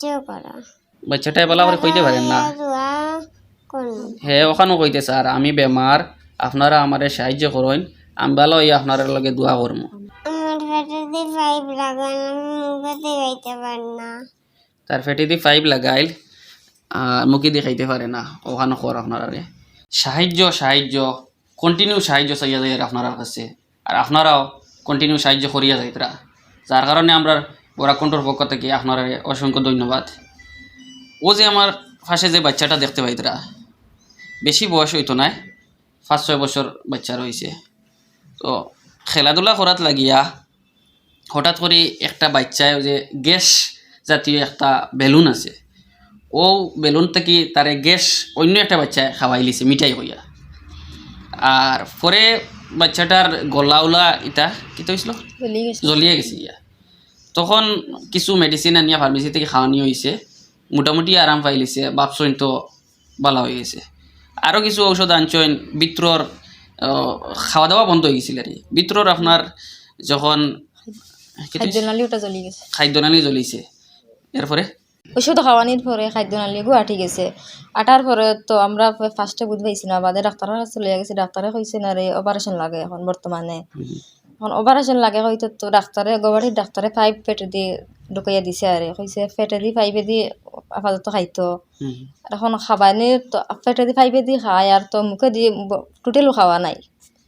সাহায্য করো বাচ্চাটা বলা করে কইতে পারেন না। ওখানেও আমি বেমার আপনারা আমারে সাহায্য করেন আমি ভালো হই আপনার লগে দোয়া করব। তার ফেটে দিয়ে পাইপ লাগাইল আর মুখে দিয়ে খাইতে পারে না ওখানে কর আপনারা সাহায্য সাহায্য কন্টিনিউ সাহায্য চাইয়া যায় আপনার কাছে। আর আপনারাও কন্টিনিউ সাহায্য করিয়া যাইতরা। যার কারণে আমরা বরাকণ্ঠর পক্ষ থেকে আপনার অসংখ্য ধন্যবাদ। ও যে আমার পাশে যে বাচ্চাটা দেখতে পাইতরা বেশি বয়স হইতো না পাঁচ ছয় বছর বাচ্চা রয়েছে। তো খেলাধুলা করাত লাগিয়া হঠাৎ করে একটা বাচ্চায় যে গ্যাস জাতীয় একটা বেলুন আছে ও বেলুন থেকে তারে গ্যাস অন্য একটা বাচ্চায় খাওয়াই লিছে মিঠাই হইয়া। আর পরে বাচ্চাটার গলা উলা ইটা কি হয়েছিল জ্বলিয়ে গেছে। ইয়া তখন কিছু মেডিসিন আনিয়া ফার্মেসি থেকে খাওয়ানি হয়েছে মোটামুটি আরাম পাইলিছে বাপসইন তো ভালো হয়ে গেছে। আরও কিছু ঔষধ আনছেন বিত্রর খাওয়া দাওয়া বন্ধ হয়ে গেছিল আর বিত্রর আপনার যখন খাদ্যনালী ওটা গেছে। খাদ্যনালী জ্বলিছে। এরপরে? ওষুধ খাওয়ানির পরে খাদ্যনালী গুয়াটি গেছে আটার পরে তো আমরা ফার্স্টে বুঝ পাইছি না বাদে ডাক্তারের কাছে লইয়া গেছি ডাক্তারে কইছে না রে অপারেশন লাগে এখন বর্তমানে এখন অপারেশন লাগে হয়তো তো ডাক্তারে গবাড়ির ডাক্তারে পাইপ পেটে দিয়ে ঢুকাইয়া দিছে আর কইছে পেটে দি পাইপে দি আপাতত খাইতো আর এখন খাবানি তো পেটে দি পাইপে দি খায় আর তো মুখে দিয়ে টোটেলও খাওয়া নাই।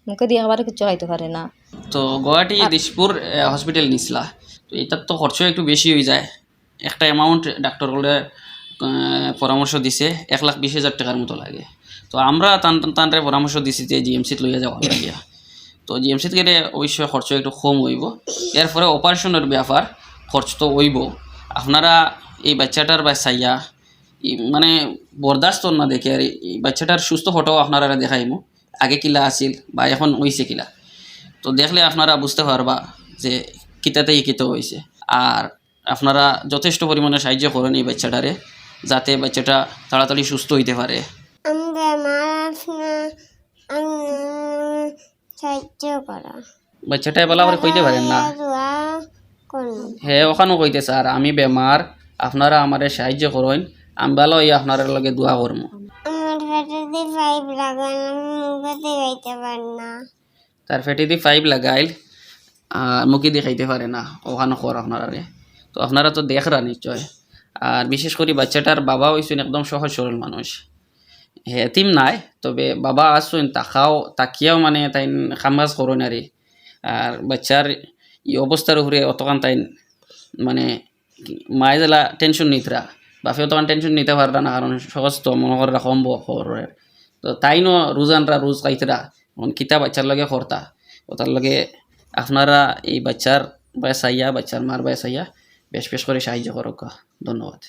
মুখে দিয়ে খাবার কিছু খাইতে পারে না। তো গুয়াহাটি দিশপুর হসপিটাল নিছিলা। তো এটার তো খরচ একটু বেশি হয়ে যায়। একটা অ্যামাউন্ট ডাক্তার বলে পরামর্শ দিছে এক লাখ বিশ হাজার টাকার মতো লাগে। তো আমরা তান তানরে পরামর্শ দিছি যে জিএমসিত লইয়া যাওয়া লাগিয়া তো জিএমসিত গেলে অবশ্যই খরচ একটু কম হইব। এরপরে অপারেশনের ব্যাপার, খরচ তো হইব। আপনারা এই বাচ্চাটার বাচ্চাইয়া ই মানে বরদাস্ত না দেখে আর এই বাচ্চাটার সুস্থ ফটো আপনারা দেখাইমু। আগে কিলা আছিল বা এখন হইছে কিলা। তো দেখলে আপনারা বুঝতে পারবা যে কিতাতে কিত হয়েছে আর আপনারা যথেষ্ট পরিমাণে সাহায্য করেন এই বাচ্চাটারে, যাতে বাচ্চাটা তাড়াতাড়ি সুস্থ হইতে পারে আমি বেমার আছি না আমি সাহায্য করো। বাচ্চাটা বলা করে কইতে পারেন না। দোয়া করুন। হে ওখানেও কইতেছে আর আমি বেমার আপনারা আমারে সাহায্য করেন আমি ভালো হই আপনার লগে দোয়া করব। তার ফেটে দিয়ে পাইপ লাগাইল আর মুখে দিয়ে খাইতে পারে না ওখানে কর আপনারা তো আপনারা তো দেখরা নিশ্চয়। আর বিশেষ করে বাচ্চাটার বাবা হয়েছেন একদম সহজ সরল মানুষ। হেতিম নাই, তবে বাবা আসছেন তাকাও, তাকিয়াও মানে তাই খামাজ করো না রে আর বাচ্চার এই অবস্থার উপরে অতখান তাই মানে মায়ে জেলা টেনশন নিতরা বাপে অতখান টেনশন নিতে পাররা না কারণ সহজ তো মনে করে কম খবরের তো তাই ন রোজানরা রোজ এখন কিতা বাচ্চার লগে করতা ওটার লগে আপনারা এই বাচ্চার বয়সাইয়া বাচ্চার মার বয়সাইয়া বেশ বেশ করে সাহায্য করো ধন্যবাদ।